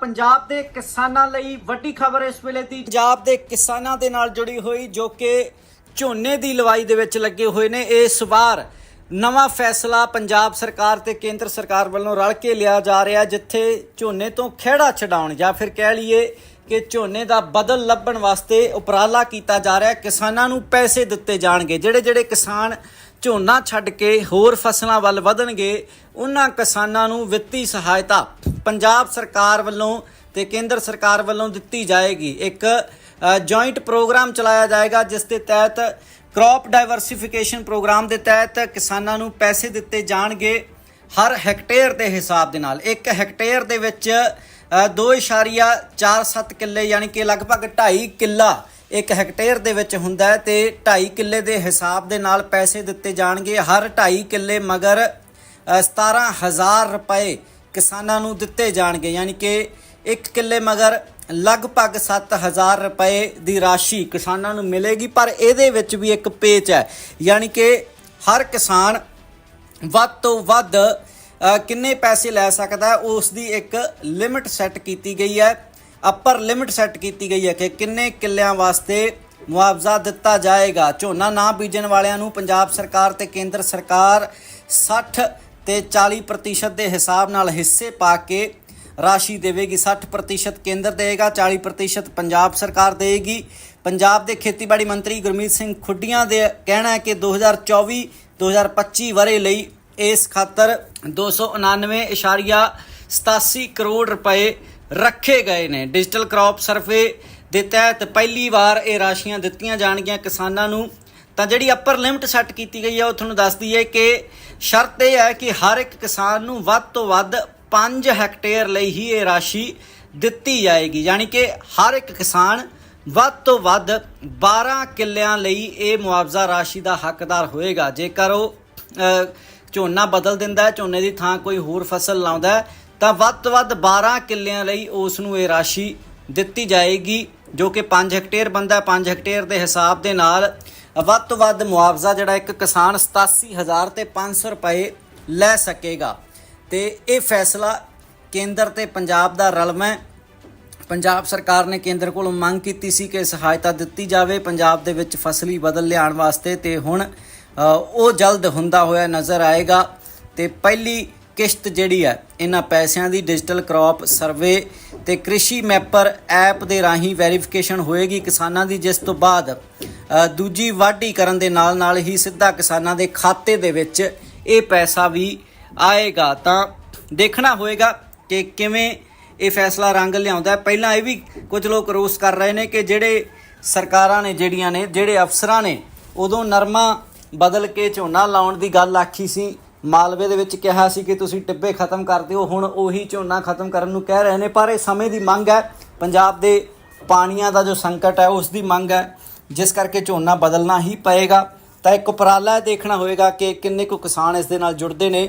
ਪੰਜਾਬ ਦੇ ਕਿਸਾਨਾਂ ਲਈ ਵੱਡੀ ਖਬਰ ਇਸ ਵੇਲੇ ਦੀ। ਪੰਜਾਬ ਦੇ ਕਿਸਾਨਾਂ ਦੇ ਨਾਲ ਜੁੜੀ ਹੋਈ ਜੋ ਕਿ ਝੋਨੇ ਦੀ ਲਵਾਈ ਦੇ ਵਿੱਚ ਲੱਗੇ ਹੋਏ ਨੇ। ਇਸ ਵਾਰ ਨਵਾਂ ਫੈਸਲਾ ਪੰਜਾਬ ਸਰਕਾਰ ਤੇ ਕੇਂਦਰ ਸਰਕਾਰ ਵੱਲੋਂ ਰਲ ਕੇ ਲਿਆ ਜਾ ਰਿਹਾ ਜਿੱਥੇ ਝੋਨੇ ਤੋਂ ਖਿਹੜਾ ਛਡਾਉਣ ਜਾਂ ਫਿਰ ਕਹਿ ਲਈਏ ਕਿ ਝੋਨੇ ਦਾ ਬਦਲ ਲੱਭਣ ਵਾਸਤੇ ਉਪਰਾਲਾ ਕੀਤਾ ਜਾ ਰਿਹਾ। ਕਿਸਾਨਾਂ ਨੂੰ ਪੈਸੇ ਦਿੱਤੇ ਜਾਣਗੇ। ਜਿਹੜੇ ਜਿਹੜੇ ਕਿਸਾਨ ਝੋਨਾ ਛੱਡ ਕੇ ਹੋਰ ਫਸਲਾਂ ਵੱਲ ਵਧਣਗੇ ਉਹਨਾਂ ਕਿਸਾਨਾਂ ਨੂੰ ਵਿੱਤੀ ਸਹਾਇਤਾ ਪੰਜਾਬ ਸਰਕਾਰ ਵੱਲੋਂ ਤੇ ਕੇਂਦਰ ਸਰਕਾਰ ਵੱਲੋਂ ਦਿੱਤੀ ਜਾਏਗੀ। ਇੱਕ ਜੁਆਇੰਟ ਪ੍ਰੋਗਰਾਮ ਚਲਾਇਆ ਜਾਏਗਾ ਜਿਸ ਦੇ ਤਹਿਤ ਕ੍ਰੌਪ ਡਾਈਵਰਸਿਫਿਕੇਸ਼ਨ ਪ੍ਰੋਗਰਾਮ ਦੇ ਤਹਿਤ ਕਿਸਾਨਾਂ ਨੂੰ ਪੈਸੇ ਦਿੱਤੇ ਜਾਣਗੇ ਹਰ ਹੈਕਟੇਅਰ ਦੇ ਹਿਸਾਬ ਦੇ ਨਾਲ। ਇੱਕ ਹੈਕਟੇਅਰ ਦੇ ਵਿੱਚ ਅ, 2.47 ਕਿੱਲੇ ਯਾਨੀ ਕਿ ਲਗਭਗ 2.5 ਕਿੱਲਾ ਇੱਕ ਹੈਕਟੇਅਰ ਦੇ ਵਿੱਚ ਹੁੰਦਾ ਹੈ ਤੇ 2.5 ਕਿੱਲੇ ਦੇ ਹਿਸਾਬ ਦੇ ਨਾਲ ਪੈਸੇ ਦਿੱਤੇ ਜਾਣਗੇ। ਹਰ 2.5 ਕਿੱਲੇ ਮਗਰ ਅ, 17000 ਰੁਪਏ ਕਿਸਾਨਾਂ ਨੂੰ ਦਿੱਤੇ ਜਾਣਗੇ। ਯਾਨੀ ਕਿ ਇੱਕ ਕਿੱਲੇ ਮਗਰ ਲਗਭਗ 7000 ਰੁਪਏ ਦੀ ਰਾਸ਼ੀ ਕਿਸਾਨਾਂ ਨੂੰ ਮਿਲੇਗੀ ਪਰ ਇਹਦੇ ਵਿੱਚ ਵੀ ਇੱਕ ਪੇਚ ਹੈ। ਯਾਨੀ ਕਿ ਹਰ ਕਿਸਾਨ ਵੱਧ ਤੋਂ ਵੱਧ ਕਿੰਨੇ ਪੈਸੇ ਲੈ ਸਕਦਾ ਉਸ ਦੀ ਇੱਕ ਲਿਮਿਟ ਸੈੱਟ ਕੀਤੀ ਗਈ ਹੈ। ਅਪਰ ਲਿਮਿਟ ਸੈੱਟ ਕੀਤੀ ਗਈ ਹੈ ਕਿ ਕਿੰਨੇ ਕਿੱਲਿਆਂ ਵਾਸਤੇ ਮੁਆਵਜ਼ਾ ਦਿੱਤਾ ਜਾਏਗਾ। ਝੋਨਾ ਨਾ ਬੀਜਣ ਵਾਲਿਆਂ ਨੂੰ ਪੰਜਾਬ ਸਰਕਾਰ ਤੇ ਕੇਂਦਰ ਸਰਕਾਰ 60 ਤੇ 40% ਦੇ ਹਿਸਾਬ ਨਾਲ ਹਿੱਸੇ ਪਾ ਕੇ ਰਾਸ਼ੀ ਦੇਵੇਗੀ। 60% ਕੇਂਦਰ ਦੇਵੇਗਾ 40% ਪੰਜਾਬ ਸਰਕਾਰ ਦੇਵੇਗੀ ਪੰਜਾਬ ਦੇ ਖੇਤੀਬਾੜੀ ਮੰਤਰੀ ਗੁਰਮੀਤ ਸਿੰਘ ਖੁੱਡੀਆਂ ਦੇ ਕਹਿਣਾ ਹੈ ਕਿ 2024 2025 ਵਰੇ ਲਈ ਇਸ ਖਾਤਰ 299.87 ਕਰੋੜ ਰੁਪਏ ਰੱਖੇ ਗਏ ਨੇ। ਡਿਜੀਟਲ ਕ੍ਰੌਪ ਸਰਵੇ ਦੇ ਤਹਿਤ ਪਹਿਲੀ ਵਾਰ ਇਹ ਰਾਸ਼ੀਆਂ ਦਿੱਤੀਆਂ ਜਾਣਗੀਆਂ ਕਿਸਾਨਾਂ ਨੂੰ। ਤਾਂ ਜਿਹੜੀ ਅਪਰ ਲਿਮਟ ਸੈੱਟ ਕੀਤੀ ਗਈ ਹੈ, ਉਹ ਤੁਹਾਨੂੰ ਦੱਸਦੀ ਹੈ ਕਿ ਸ਼ਰਤ ਇਹ ਹੈ ਕਿ ਹਰ ਇੱਕ ਕਿਸਾਨ ਨੂੰ ਵੱਧ ਤੋਂ ਵੱਧ 5 ਹੈਕਟੇਅਰ ਲਈ ਹੀ ਇਹ ਰਾਸ਼ੀ ਦਿੱਤੀ ਜਾਏਗੀ। ਯਾਨੀ ਕਿ ਹਰ ਇੱਕ ਕਿਸਾਨ ਵੱਧ ਤੋਂ ਵੱਧ 12 ਕਿੱਲਿਆਂ ਲਈ ਇਹ ਮੁਆਵਜ਼ਾ ਰਾਸ਼ੀ ਦਾ ਹੱਕਦਾਰ ਹੋਏਗਾ। ਜੇਕਰ ਉਹ ਝੋਨਾ ਬਦਲ ਦਿੰਦਾ ਹੈ, ਝੋਨੇ ਦੀ ਥਾਂ ਕੋਈ ਹੋਰ ਫਸਲ ਲਾਉਂਦਾ ਹੈ ਤਾਂ ਵੱਧ ਤੋਂ ਵੱਧ 12 ਕਿੱਲਿਆਂ ਲਈ ਉਸ ਨੂੰ ਇਹ ਰਾਸ਼ੀ ਦਿੱਤੀ ਜਾਏਗੀ, ਜੋ ਕਿ 5 ਹੈਕਟੇਅਰ ਬੰਦਾ 5 ਹੈਕਟੇਅਰ ਦੇ ਹਿਸਾਬ ਦੇ ਨਾਲ ਵੱਧ ਤੋਂ ਵੱਧ ਮੁਆਵਜ਼ਾ ਜਿਹੜਾ ਇੱਕ ਕਿਸਾਨ 87000 ਤੇ 500 ਰੁਪਏ ਲੈ ਸਕੇਗਾ। ਤੇ ਇਹ ਫੈਸਲਾ ਕੇਂਦਰ ਤੇ ਪੰਜਾਬ ਦਾ ਰਲਵਾਂ ਹੈ। ਪੰਜਾਬ ਸਰਕਾਰ ਨੇ ਕੇਂਦਰ ਕੋਲੋਂ ਮੰਗ ਕੀਤੀ ਸੀ ਕਿ ਸਹਾਇਤਾ ਦਿੱਤੀ ਜਾਵੇ। ਪੰਜਾਬ ਦੇ ਵਿੱਚ ਫਸਲੀ ਬਦਲ ਲਿਆਉਣ ਵਾਸਤੇ ਤੇ ਹੁਣ ਉਹ ਜਲਦ ਹੁੰਦਾ ਹੋਇਆ ਨਜ਼ਰ ਆਏਗਾ। ਤੇ ਪਹਿਲੀ ਕਿਸ਼ਤ ਜਿਹੜੀ ਹੈ ਇਹਨਾਂ ਪੈਸਿਆਂ ਦੀ ਡਿਜੀਟਲ ਕ੍ਰੌਪ ਸਰਵੇ ਤੇ ਕ੍ਰਿਸ਼ੀ ਮੈਪਰ ਐਪ ਦੇ ਰਾਹੀਂ ਵੈਰੀਫਿਕੇਸ਼ਨ ਹੋਏਗੀ ਕਿਸਾਨਾਂ ਦੀ, ਜਿਸ ਤੋਂ ਬਾਅਦ ਦੂਜੀ ਵਾਢੀ ਕਰਨ ਦੇ ਨਾਲ ਨਾਲ ਹੀ ਸਿੱਧਾ ਕਿਸਾਨਾਂ ਦੇ ਖਾਤੇ ਦੇ ਵਿੱਚ ਇਹ ਪੈਸਾ ਵੀ ਆਏਗਾ। ਤਾਂ ਦੇਖਣਾ ਹੋਏਗਾ ਕਿ ਕਿਵੇਂ ਇਹ ਫੈਸਲਾ ਰੰਗ ਲਿਆਉਂਦਾ ਪਹਿਲਾਂ ਇਹ ਵੀ ਕੁਝ ਲੋਕ ਰੋਸ ਕਰ ਰਹੇ ਨੇ ਕਿ ਜਿਹੜੇ ਸਰਕਾਰਾਂ ਨੇ, ਜਿਹੜੀਆਂ ਨੇ, ਜਿਹੜੇ ਅਫਸਰਾਂ ਨੇ, ਉਦੋਂ ਨਰਮਾ ਬਦਲ ਕੇ ਝੋਨਾ ਲਾਉਣ ਦੀ ਗੱਲ ਆਖੀ ਸੀ। ਮਾਲਵੇ ਦੇ ਵਿੱਚ ਕਿਹਾ ਸੀ ਕਿ ਤੁਸੀਂ ਟਿੱਬੇ ਖਤਮ ਕਰ ਦਿਓ। ਹੁਣ ਉਹੀ ਝੋਨਾ ਖਤਮ ਕਰਨ ਨੂੰ ਕਹਿ ਰਹੇ ਨੇ, ਪਰ ਇਹ ਸਮੇਂ ਦੀ ਮੰਗ ਹੈ। ਪੰਜਾਬ ਦੇ ਪਾਣੀਆਂ ਦਾ ਜੋ ਸੰਕਟ ਹੈ, ਉਸ ਦੀ ਮੰਗ ਹੈ। ਜਿਸ ਕਰਕੇ ਝੋਨਾ ਬਦਲਣਾ ਹੀ ਪਏਗਾ। ਤਾਂ ਇੱਕ ਉਪਰਾਲਾ ਦੇਖਣਾ ਹੋਏਗਾ ਕਿ ਕਿੰਨੇ ਕੁ ਕਿਸਾਨ ਇਸ ਦੇ ਨਾਲ ਜੁੜਦੇ ਨੇ,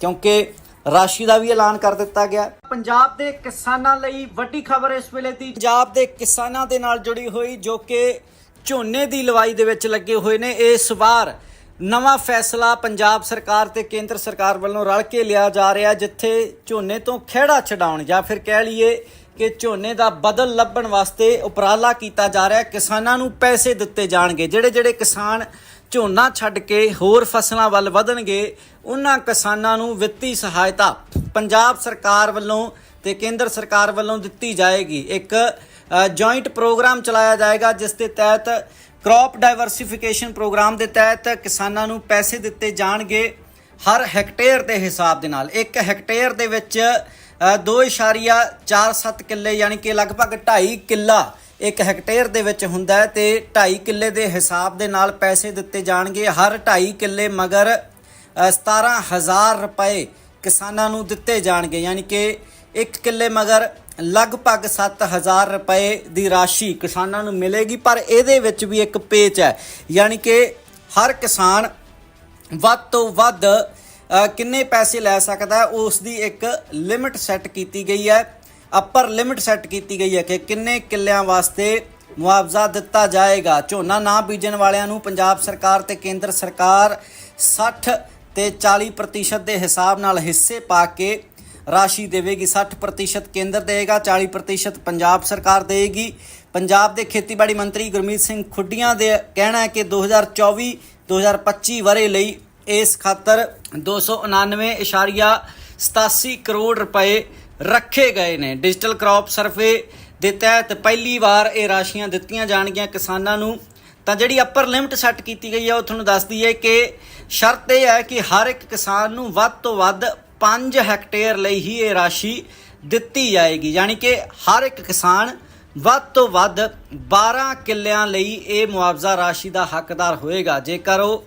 ਕਿਉਂਕਿ ਰਾਸ਼ੀ ਦਾ ਵੀ ਐਲਾਨ ਕਰ ਦਿੱਤਾ ਗਿਆ। ਪੰਜਾਬ ਦੇ ਕਿਸਾਨਾਂ ਲਈ ਵੱਡੀ ਖਬਰ ਇਸ ਵੇਲੇ ਦੀ, ਪੰਜਾਬ ਦੇ ਕਿਸਾਨਾਂ ਦੇ ਨਾਲ ਜੁੜੀ ਹੋਈ ਜੋ ਕਿ ਝੋਨੇ ਦੀ ਲਵਾਈ ਦੇ ਵਿੱਚ ਲੱਗੇ ਹੋਏ ਨੇ। ਇਸ ਵਾਰ ਨਵਾਂ ਫੈਸਲਾ ਪੰਜਾਬ ਸਰਕਾਰ ਤੇ ਕੇਂਦਰ ਸਰਕਾਰ ਵੱਲੋਂ ਰਲ ਕੇ ਲਿਆ ਜਾ ਰਿਹਾ ਜਿੱਥੇ ਝੋਨੇ ਤੋਂ ਖਿਹੜਾ ਛਡਾਉਣ ਜਾਂ ਫਿਰ ਕਹਿ ਲਈਏ ਕਿ ਝੋਨੇ ਦਾ ਬਦਲ ਲੱਭਣ ਵਾਸਤੇ ਉਪਰਾਲਾ ਕੀਤਾ ਜਾ ਰਿਹਾ, ਕਿਸਾਨਾਂ ਨੂੰ ਪੈਸੇ ਦਿੱਤੇ ਜਾਣਗੇ। ਜਿਹੜੇ ਜਿਹੜੇ ਕਿਸਾਨ ਝੋਨਾ ਛੱਡ ਕੇ ਹੋਰ ਫਸਲਾਂ ਵੱਲ ਵਧਣਗੇ, ਉਹਨਾਂ ਕਿਸਾਨਾਂ ਨੂੰ ਵਿੱਤੀ ਸਹਾਇਤਾ ਪੰਜਾਬ ਸਰਕਾਰ ਵੱਲੋਂ ਤੇ ਕੇਂਦਰ ਸਰਕਾਰ ਵੱਲੋਂ ਦਿੱਤੀ ਜਾਏਗੀ। ਇੱਕ ਜੁਆਇੰਟ ਪ੍ਰੋਗਰਾਮ ਚਲਾਇਆ ਜਾਏਗਾ, ਜਿਸ ਦੇ ਤਹਿਤ ਕ੍ਰੌਪ ਡਾਈਵਰਸਿਫਿਕੇਸ਼ਨ ਪ੍ਰੋਗਰਾਮ ਦੇ ਤਹਿਤ ਕਿਸਾਨਾਂ ਨੂੰ ਪੈਸੇ ਦਿੱਤੇ ਜਾਣਗੇ ਹਰ ਹੈਕਟੇਅਰ ਦੇ ਹਿਸਾਬ ਦੇ ਨਾਲ। ਇੱਕ ਹੈਕਟੇਅਰ ਦੇ ਵਿੱਚ ਅ, 2.47 ਕਿੱਲੇ ਯਾਨੀ ਕਿ ਲਗਭਗ 2.5 ਕਿੱਲਾ ਇੱਕ ਹੈਕਟੇਅਰ ਦੇ ਵਿੱਚ ਹੁੰਦਾ ਹੈ ਤੇ 2.5 ਕਿੱਲੇ ਦੇ ਹਿਸਾਬ ਦੇ ਨਾਲ ਪੈਸੇ ਦਿੱਤੇ ਜਾਣਗੇ। ਹਰ 2.5 ਕਿੱਲੇ ਮਗਰ ਅ, 17000 ਰੁਪਏ ਕਿਸਾਨਾਂ ਨੂੰ ਦਿੱਤੇ ਜਾਣਗੇ। ਯਾਨੀ ਕਿ ਇੱਕ ਕਿੱਲੇ ਮਗਰ ਲਗਭਗ 7000 ਰੁਪਏ ਦੀ ਰਾਸ਼ੀ ਕਿਸਾਨਾਂ ਨੂੰ ਮਿਲੇਗੀ ਪਰ ਇਹਦੇ ਵਿੱਚ ਵੀ ਇੱਕ ਪੇਚ ਹੈ। ਯਾਨੀ ਕਿ ਹਰ ਕਿਸਾਨ ਵੱਧ ਤੋਂ ਵੱਧ ਕਿੰਨੇ ਪੈਸੇ ਲੈ ਸਕਦਾ ਹੈ, ਉਸ ਦੀ ਇੱਕ ਲਿਮਿਟ ਸੈੱਟ ਕੀਤੀ ਗਈ ਹੈ ਅਪਰ ਲਿਮਿਟ ਸੈੱਟ ਕੀਤੀ ਗਈ ਹੈ ਕਿ ਕਿੰਨੇ ਕਿੱਲਿਆਂ ਵਾਸਤੇ ਮੁਆਵਜ਼ਾ ਦਿੱਤਾ ਜਾਏਗਾ। ਝੋਨਾ ਨਾ ਬੀਜਣ ਵਾਲਿਆਂ ਨੂੰ ਪੰਜਾਬ ਸਰਕਾਰ ਤੇ ਕੇਂਦਰ ਸਰਕਾਰ 60 ਤੇ 40% ਦੇ ਹਿਸਾਬ ਨਾਲ ਹਿੱਸੇ ਪਾ ਕੇ ਰਾਸ਼ੀ ਦੇਵੇਗੀ 60% ਕੇਂਦਰ ਦੇਵੇਗਾ 40% ਪੰਜਾਬ ਸਰਕਾਰ ਦੇਵੇਗੀ। ਪੰਜਾਬ ਦੇ ਖੇਤੀਬਾੜੀ ਮੰਤਰੀ ਗੁਰਮੀਤ ਸਿੰਘ ਖੁੱਡੀਆਂ ਦੇ ਕਹਿਣਾ ਹੈ ਕਿ 2024 2025 ਵਰੇ ਲਈ ਇਸ ਖਾਤਰ 299.87 ਕਰੋੜ ਰੁਪਏ ਰੱਖੇ ਗਏ ਨੇ। ਡਿਜੀਟਲ ਕ੍ਰੌਪ ਸਰਵੇ ਦੇ ਤਹਿਤ ਪਹਿਲੀ ਵਾਰ ਇਹ ਰਾਸ਼ੀਆਂ ਦਿੱਤੀਆਂ ਜਾਣਗੀਆਂ ਕਿਸਾਨਾਂ ਨੂੰ। ਤਾਂ ਜਿਹੜੀ ਅਪਰ ਲਿਮਟ ਸੈੱਟ ਕੀਤੀ ਗਈ ਹੈ, ਉਹ ਤੁਹਾਨੂੰ ਦੱਸਦੀ ਹੈ ਕਿ ਸ਼ਰਤ ਇਹ ਹੈ ਕਿ ਹਰ ਇੱਕ ਕਿਸਾਨ ਨੂੰ ਵੱਧ ਤੋਂ ਵੱਧ 5 ਹੈਕਟੇਅਰ ਲਈ ਹੀ ਇਹ ਰਾਸ਼ੀ ਦਿੱਤੀ ਜਾਏਗੀ। ਯਾਨੀ ਕਿ ਹਰ ਇੱਕ ਕਿਸਾਨ ਵੱਧ ਤੋਂ ਵੱਧ 12 ਕਿੱਲਿਆਂ ਲਈ ਇਹ ਮੁਆਵਜ਼ਾ ਰਾਸ਼ੀ ਦਾ ਹੱਕਦਾਰ ਹੋਏਗਾ। ਜੇਕਰ ਉਹ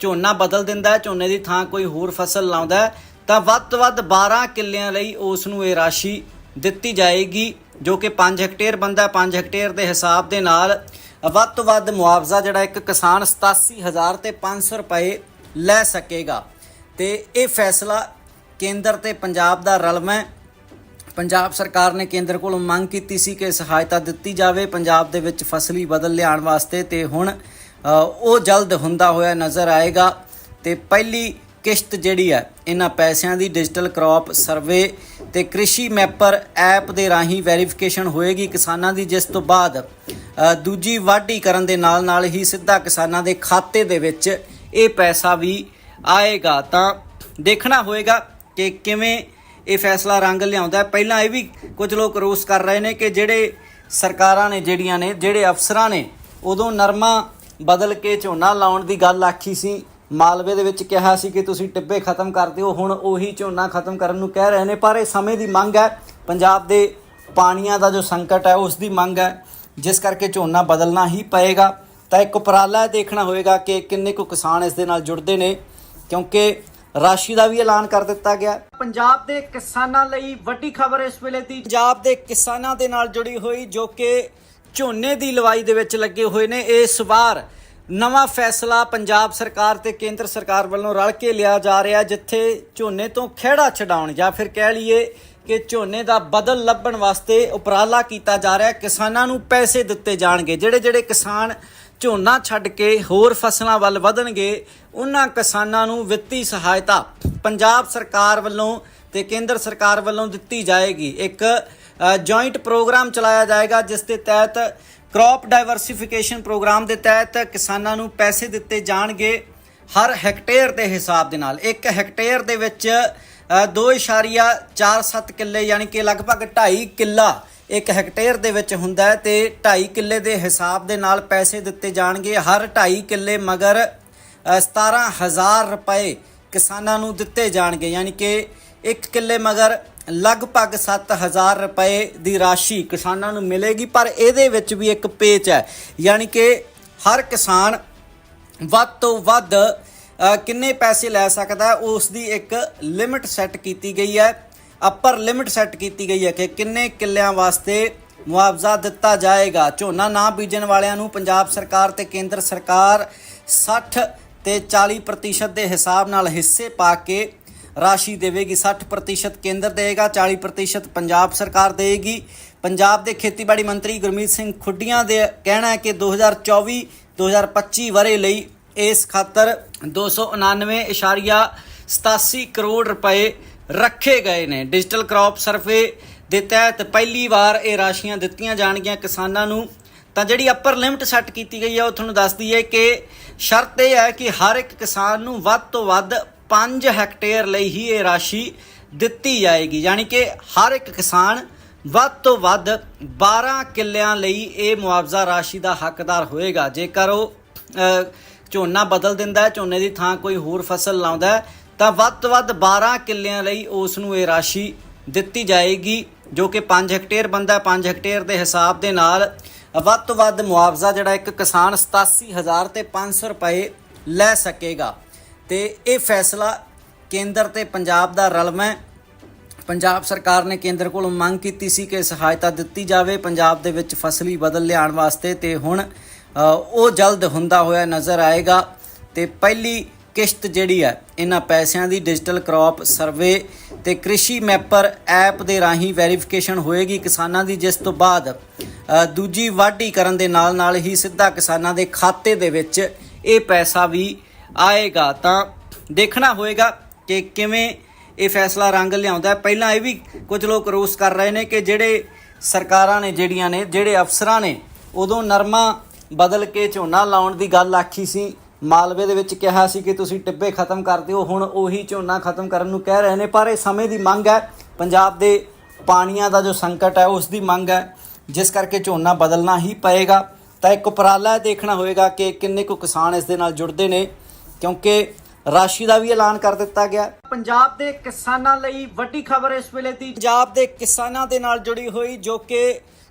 ਝੋਨਾ ਬਦਲ ਦਿੰਦਾ ਹੈ, ਝੋਨੇ ਦੀ ਥਾਂ ਕੋਈ ਹੋਰ ਫਸਲ ਲਾਉਂਦਾ ਹੈ, ਤਾਂ ਵੱਧ ਤੋਂ ਵੱਧ 12 ਕਿੱਲਿਆਂ ਲਈ ਉਸ ਨੂੰ ਇਹ ਰਾਸ਼ੀ ਦਿੱਤੀ ਜਾਏਗੀ, ਜੋ ਕਿ 5 ਹੈਕਟੇਅਰ ਬੰਦਾ 5 ਹੈਕਟੇਅਰ ਦੇ ਹਿਸਾਬ ਦੇ ਨਾਲ ਵੱਧ ਤੋਂ ਵੱਧ ਮੁਆਵਜ਼ਾ ਜਿਹੜਾ ਇੱਕ ਕਿਸਾਨ 87000 ਤੇ 500 ਰੁਪਏ ਲੈ ਸਕੇਗਾ। ਤੇ ਇਹ ਫੈਸਲਾ ਕੇਂਦਰ ਤੇ ਪੰਜਾਬ ਦਾ ਰਲਮਾ ਹੈ। ਪੰਜਾਬ ਸਰਕਾਰ ਨੇ ਕੇਂਦਰ ਕੋਲੋਂ ਮੰਗ ਕੀਤੀ ਸੀ ਕਿ ਸਹਾਇਤਾ ਦਿੱਤੀ ਜਾਵੇ। ਪੰਜਾਬ ਦੇ ਵਿੱਚ ਫਸਲੀ ਬਦਲ ਲਿਆਉਣ ਵਾਸਤੇ ਤੇ ਹੁਣ ਉਹ ਜਲਦ ਹੁੰਦਾ ਹੋਇਆ ਨਜ਼ਰ ਆਏਗਾ। ਤੇ ਪਹਿਲੀ ਕਿਸ਼ਤ ਜਿਹੜੀ ਹੈ, ਇਹਨਾਂ ਪੈਸਿਆਂ ਦੀ ਡਿਜੀਟਲ ਕ੍ਰੌਪ ਸਰਵੇ ਤੇ ਕ੍ਰਿਸ਼ੀ ਮੈਪਰ ਐਪ ਦੇ ਰਾਹੀਂ ਵੈਰੀਫਿਕੇਸ਼ਨ ਹੋਏਗੀ ਕਿਸਾਨਾਂ ਦੀ, ਜਿਸ ਤੋਂ ਬਾਅਦ ਦੂਜੀ ਵਾਢੀ ਕਰਨ ਦੇ ਨਾਲ ਨਾਲ ਹੀ ਸਿੱਧਾ ਕਿਸਾਨਾਂ ਦੇ ਖਾਤੇ ਦੇ ਵਿੱਚ ਇਹ ਪੈਸਾ ਵੀ ਆਏਗਾ ਤਾਂ ਦੇਖਣਾ ਹੋਏਗਾ ਕਿ ਕਿਵੇਂ ਇਹ ਫੈਸਲਾ ਰੰਗ ਲਿਆਉਂਦਾ ਪਹਿਲਾਂ ਇਹ ਵੀ ਕੁਝ ਲੋਕ ਰੋਸ ਕਰ ਰਹੇ ਨੇ ਕਿ ਜਿਹੜੇ ਸਰਕਾਰਾਂ ਨੇ, ਜਿਹੜੀਆਂ ਨੇ, ਜਿਹੜੇ ਅਫਸਰਾਂ ਨੇ, ਉਦੋਂ ਨਰਮਾ ਬਦਲ ਕੇ ਝੋਨਾ ਲਾਉਣ ਦੀ ਗੱਲ ਆਖੀ ਸੀ। ਮਾਲਵੇ ਦੇ ਵਿੱਚ ਕਿਹਾ ਸੀ ਕਿ ਤੁਸੀਂ ਟਿੱਬੇ ਖਤਮ ਕਰ ਦਿਓ, ਹੁਣ ਉਹੀ ਝੋਨਾ ਖਤਮ ਕਰਨ ਨੂੰ ਕਹਿ ਰਹੇ ਨੇ, ਪਰ ਇਹ ਸਮੇਂ ਦੀ ਮੰਗ ਹੈ। ਪੰਜਾਬ ਦੇ ਪਾਣੀਆਂ ਦਾ ਜੋ ਸੰਕਟ ਹੈ, ਉਸ ਦੀ ਮੰਗ ਹੈ। ਜਿਸ ਕਰਕੇ ਝੋਨਾ ਬਦਲਣਾ ਹੀ ਪਏਗਾ। ਤਾਂ ਇੱਕ ਉਪਰਾਲਾ ਦੇਖਣਾ ਹੋਏਗਾ ਕਿ ਕਿੰਨੇ ਕੁ ਕਿਸਾਨ ਇਸ ਦੇ ਨਾਲ ਜੁੜਦੇ ਨੇ। ਕਿਉਂਕਿ ਰਾਸ਼ੀ ਦਾ ਵੀ ਐਲਾਨ ਕਰ ਦਿੱਤਾ ਗਿਆ ਪੰਜਾਬ ਦੇ ਕਿਸਾਨਾਂ ਲਈ ਵੱਡੀ ਖਬਰ ਇਸ ਵੇਲੇ ਦੀ ਪੰਜਾਬ ਦੇ ਕਿਸਾਨਾਂ ਦੇ ਨਾਲ ਜੁੜੀ ਹੋਈ ਜੋ ਕਿ ਝੋਨੇ ਦੀ ਲਵਾਈ ਦੇ ਵਿੱਚ ਲੱਗੇ ਹੋਏ ਨੇ ਇਸ ਵਾਰ ਨਵਾਂ ਫੈਸਲਾ ਪੰਜਾਬ ਸਰਕਾਰ ਤੇ ਕੇਂਦਰ ਸਰਕਾਰ ਵੱਲੋਂ ਰਲ ਕੇ ਲਿਆ ਜਾ ਰਿਹਾ ਜਿੱਥੇ ਝੋਨੇ ਤੋਂ ਖਿਹੜਾ ਛਡਾਉਣ ਜਾਂ ਫਿਰ ਕਹਿ ਲਈਏ ਕਿ ਝੋਨੇ ਦਾ ਬਦਲ ਲੱਭਣ ਵਾਸਤੇ ਉਪਰਾਲਾ ਕੀਤਾ ਜਾ ਰਿਹਾ। ਕਿਸਾਨਾਂ ਨੂੰ ਪੈਸੇ ਦਿੱਤੇ ਜਾਣਗੇ ਜਿਹੜੇ ਜਿਹੜੇ ਕਿਸਾਨ ਝੋਨਾ ਛੱਡ ਕੇ ਹੋਰ ਫਸਲਾਂ ਵੱਲ ਵਧਣਗੇ ਉਹਨਾਂ ਕਿਸਾਨਾਂ ਨੂੰ ਵਿੱਤੀ ਸਹਾਇਤਾ ਪੰਜਾਬ ਸਰਕਾਰ ਵੱਲੋਂ ਤੇ ਕੇਂਦਰ ਸਰਕਾਰ ਵੱਲੋਂ ਦਿੱਤੀ ਜਾਏਗੀ। ਇੱਕ ਜੁਆਇੰਟ ਪ੍ਰੋਗਰਾਮ ਚਲਾਇਆ ਜਾਏਗਾ ਜਿਸ ਦੇ ਤਹਿਤ ਕ੍ਰੌਪ ਡਾਈਵਰਸਿਫਿਕੇਸ਼ਨ ਪ੍ਰੋਗਰਾਮ ਦੇ ਤਹਿਤ ਕਿਸਾਨਾਂ ਨੂੰ ਪੈਸੇ ਦਿੱਤੇ ਜਾਣਗੇ ਹਰ ਹੈਕਟੇਅਰ ਦੇ ਹਿਸਾਬ ਦੇ ਨਾਲ। ਇੱਕ ਹੈਕਟੇਅਰ ਦੇ ਵਿੱਚ ਅ, 2.47 ਕਿੱਲੇ ਯਾਨੀ ਕਿ ਲਗਭਗ 2.5 ਕਿੱਲਾ ਇੱਕ ਹੈਕਟੇਅਰ ਦੇ ਵਿੱਚ ਹੁੰਦਾ ਹੈ ਤੇ 2.5 ਕਿੱਲੇ ਦੇ ਹਿਸਾਬ ਦੇ ਨਾਲ ਪੈਸੇ ਦਿੱਤੇ ਜਾਣਗੇ। ਹਰ 2.5 ਕਿੱਲੇ ਮਗਰ ਅ, 17000 ਰੁਪਏ ਕਿਸਾਨਾਂ ਨੂੰ ਦਿੱਤੇ ਜਾਣਗੇ। ਯਾਨੀ ਕਿ ਇੱਕ ਕਿੱਲੇ ਮਗਰ ਲਗਭਗ 7000 ਰੁਪਏ ਦੀ ਰਾਸ਼ੀ ਕਿਸਾਨਾਂ ਨੂੰ ਮਿਲੇਗੀ ਪਰ ਇਹਦੇ ਵਿੱਚ ਵੀ ਇੱਕ ਪੇਚ ਹੈ। ਯਾਨੀ ਕਿ ਹਰ ਕਿਸਾਨ ਵੱਧ ਤੋਂ ਵੱਧ ਕਿੰਨੇ ਪੈਸੇ ਲੈ ਸਕਦਾ ਉਸ ਦੀ ਇੱਕ ਲਿਮਿਟ ਸੈੱਟ ਕੀਤੀ ਗਈ ਹੈ। ਅੱਪਰ ਲਿਮਿਟ ਸੈੱਟ ਕੀਤੀ ਗਈ ਹੈ ਕਿ ਕਿੰਨੇ ਕਿੱਲਿਆਂ ਵਾਸਤੇ ਮੁਆਵਜ਼ਾ ਦਿੱਤਾ ਜਾਏਗਾ। ਝੋਨਾ ਨਾ ਬੀਜਣ ਵਾਲਿਆਂ ਨੂੰ ਪੰਜਾਬ ਸਰਕਾਰ ਤੇ ਕੇਂਦਰ ਸਰਕਾਰ 60 ਤੇ 40% ਦੇ ਹਿਸਾਬ ਨਾਲ ਹਿੱਸੇ ਪਾ ਕੇ ਰਾਸ਼ੀ ਦੇਵੇਗੀ। 60% ਕੇਂਦਰ ਦੇਵੇਗਾ 40% ਪੰਜਾਬ ਸਰਕਾਰ ਦੇਵੇਗੀ। ਪੰਜਾਬ ਦੇ ਖੇਤੀਬਾੜੀ ਮੰਤਰੀ ਗੁਰਮੀਤ ਸਿੰਘ ਖੁੱਡੀਆਂ ਦੇ ਕਹਿਣਾ ਹੈ ਕਿ 2024 2025 ਵਰੇ ਲਈ ਇਸ ਖਾਤਰ 299.87 ਕਰੋੜ ਰੁਪਏ ਰੱਖੇ ਗਏ ਨੇ। ਡਿਜੀਟਲ ਕ੍ਰੌਪ ਸਰਵੇ ਦੇ ਤਹਿਤ ਪਹਿਲੀ ਵਾਰ ਇਹ ਰਾਸ਼ੀਆਂ ਦਿੱਤੀਆਂ ਜਾਣਗੀਆਂ ਕਿਸਾਨਾਂ ਨੂੰ। ਤਾਂ ਜਿਹੜੀ ਅਪਰ ਲਿਮਟ ਸੈੱਟ ਕੀਤੀ ਗਈ ਹੈ, ਉਹ ਤੁਹਾਨੂੰ ਦੱਸਦੀ ਹੈ ਕਿ ਸ਼ਰਤ ਇਹ ਹੈ ਕਿ ਹਰ ਇੱਕ ਕਿਸਾਨ ਨੂੰ ਵੱਧ ਤੋਂ ਵੱਧ 5 ਹੈਕਟੇਅਰ ਲਈ ਹੀ ਇਹ ਰਾਸ਼ੀ ਦਿੱਤੀ ਜਾਏਗੀ। ਯਾਨੀ ਕਿ ਹਰ ਇੱਕ ਕਿਸਾਨ ਵੱਧ ਤੋਂ ਵੱਧ 12 ਕਿੱਲਿਆਂ ਲਈ ਇਹ ਮੁਆਵਜ਼ਾ ਰਾਸ਼ੀ ਦਾ ਹੱਕਦਾਰ ਹੋਏਗਾ। ਜੇਕਰ ਉਹ ਝੋਨਾ ਬਦਲ ਦਿੰਦਾ ਹੈ, ਝੋਨੇ ਦੀ ਥਾਂ ਕੋਈ ਹੋਰ ਫਸਲ ਲਾਉਂਦਾ ਹੈ ਤਾਂ ਵੱਧ ਤੋਂ ਵੱਧ 12 ਕਿੱਲਿਆਂ ਲਈ ਉਸ ਨੂੰ ਇਹ ਰਾਸ਼ੀ ਦਿੱਤੀ ਜਾਏਗੀ, ਜੋ ਕਿ 5 ਹੈਕਟੇਅਰ ਬੰਦਾ 5 ਹੈਕਟੇਅਰ ਦੇ ਹਿਸਾਬ ਦੇ ਨਾਲ ਵੱਧ ਤੋਂ ਵੱਧ ਮੁਆਵਜ਼ਾ ਜਿਹੜਾ ਇੱਕ ਕਿਸਾਨ 87000 ਤੇ 500 ਰੁਪਏ ਲੈ ਸਕੇਗਾ। ਤੇ ਇਹ ਫੈਸਲਾ ਕੇਂਦਰ ਤੇ ਪੰਜਾਬ ਦਾ ਰਲਮਾ ਪੰਜਾਬ ਸਰਕਾਰ ਨੇ ਕੇਂਦਰ ਕੋਲੋਂ ਮੰਗ ਕੀਤੀ ਸੀ ਕਿ ਸਹਾਇਤਾ ਦਿੱਤੀ ਜਾਵੇ। ਪੰਜਾਬ ਦੇ ਵਿੱਚ ਫਸਲੀ ਬਦਲ ਲਿਆਉਣ ਵਾਸਤੇ ਤੇ ਹੁਣ ਉਹ ਜਲਦ ਹੁੰਦਾ ਹੋਇਆ ਨਜ਼ਰ ਆਏਗਾ। ਤੇ ਪਹਿਲੀ ਕਿਸ਼ਤ ਜਿਹੜੀ ਹੈ ਇਹਨਾਂ ਪੈਸਿਆਂ ਦੀ ਡਿਜੀਟਲ ਕ੍ਰੌਪ ਸਰਵੇ ਤੇ ਕ੍ਰਿਸ਼ੀ ਮੈਪਰ ਐਪ ਦੇ ਰਾਹੀਂ ਵੈਰੀਫਿਕੇਸ਼ਨ ਹੋਏਗੀ ਕਿਸਾਨਾਂ ਦੀ, ਜਿਸ ਤੋਂ ਬਾਅਦ ਦੂਜੀ ਵਾਢੀ ਕਰਨ ਦੇ ਨਾਲ ਨਾਲ ਹੀ ਸਿੱਧਾ ਕਿਸਾਨਾਂ ਦੇ ਖਾਤੇ ਦੇ ਵਿੱਚ ਇਹ ਪੈਸਾ ਵੀ ਆਏਗਾ। ਤਾਂ ਦੇਖਣਾ ਹੋਏਗਾ ਕਿ ਕਿਵੇਂ ਇਹ ਫੈਸਲਾ ਰੰਗ ਲਿਆਉਂਦਾ ਹੈ। ਪਹਿਲਾਂ ਇਹ ਵੀ ਕੁਝ ਲੋਕ ਰੋਸ ਕਰ ਰਹੇ ਨੇ ਕਿ ਜਿਹੜੇ ਸਰਕਾਰਾਂ ਨੇ ਜਿਹੜੀਆਂ ਨੇ, ਜਿਹੜੇ ਅਫਸਰਾਂ ਨੇ, ਉਦੋਂ ਨਰਮਾ ਬਦਲ ਕੇ ਝੋਨਾ ਲਾਉਣ ਦੀ ਗੱਲ ਆਖੀ ਸੀ। ਮਾਲਵੇ ਦੇ ਵਿੱਚ ਕਿਹਾ ਸੀ ਕਿ ਤੁਸੀਂ ਟਿੱਬੇ ਖਤਮ ਕਰ ਦਿਓ। ਹੁਣ ਉਹੀ ਝੋਨਾ ਖਤਮ ਕਰਨ ਨੂੰ ਕਹਿ ਰਹੇ ਨੇ, ਪਰ ਇਹ ਸਮੇਂ ਦੀ ਮੰਗ ਹੈ। ਪੰਜਾਬ ਦੇ ਪਾਣੀਆਂ ਦਾ ਜੋ ਸੰਕਟ ਹੈ, ਉਸ ਦੀ ਮੰਗ ਹੈ। ਜਿਸ ਕਰਕੇ ਝੋਨਾ ਬਦਲਣਾ ਹੀ ਪਏਗਾ। ਤਾਂ ਇੱਕ ਉਪਰਾਲਾ ਦੇਖਣਾ ਹੋਏਗਾ ਕਿ ਕਿੰਨੇ ਕੁ ਕਿਸਾਨ ਇਸ ਦੇ ਨਾਲ ਜੁੜਦੇ ਨੇ, ਕਿਉਂਕਿ ਰਾਸ਼ੀ ਦਾ ਵੀ ਐਲਾਨ ਕਰ ਦਿੱਤਾ ਗਿਆ। ਪੰਜਾਬ ਦੇ ਕਿਸਾਨਾਂ ਲਈ ਵੱਡੀ ਖਬਰ ਇਸ ਵੇਲੇ ਦੀ ਪੰਜਾਬ ਦੇ ਕਿਸਾਨਾਂ ਦੇ ਨਾਲ ਜੁੜੀ ਹੋਈ ਜੋ ਕਿ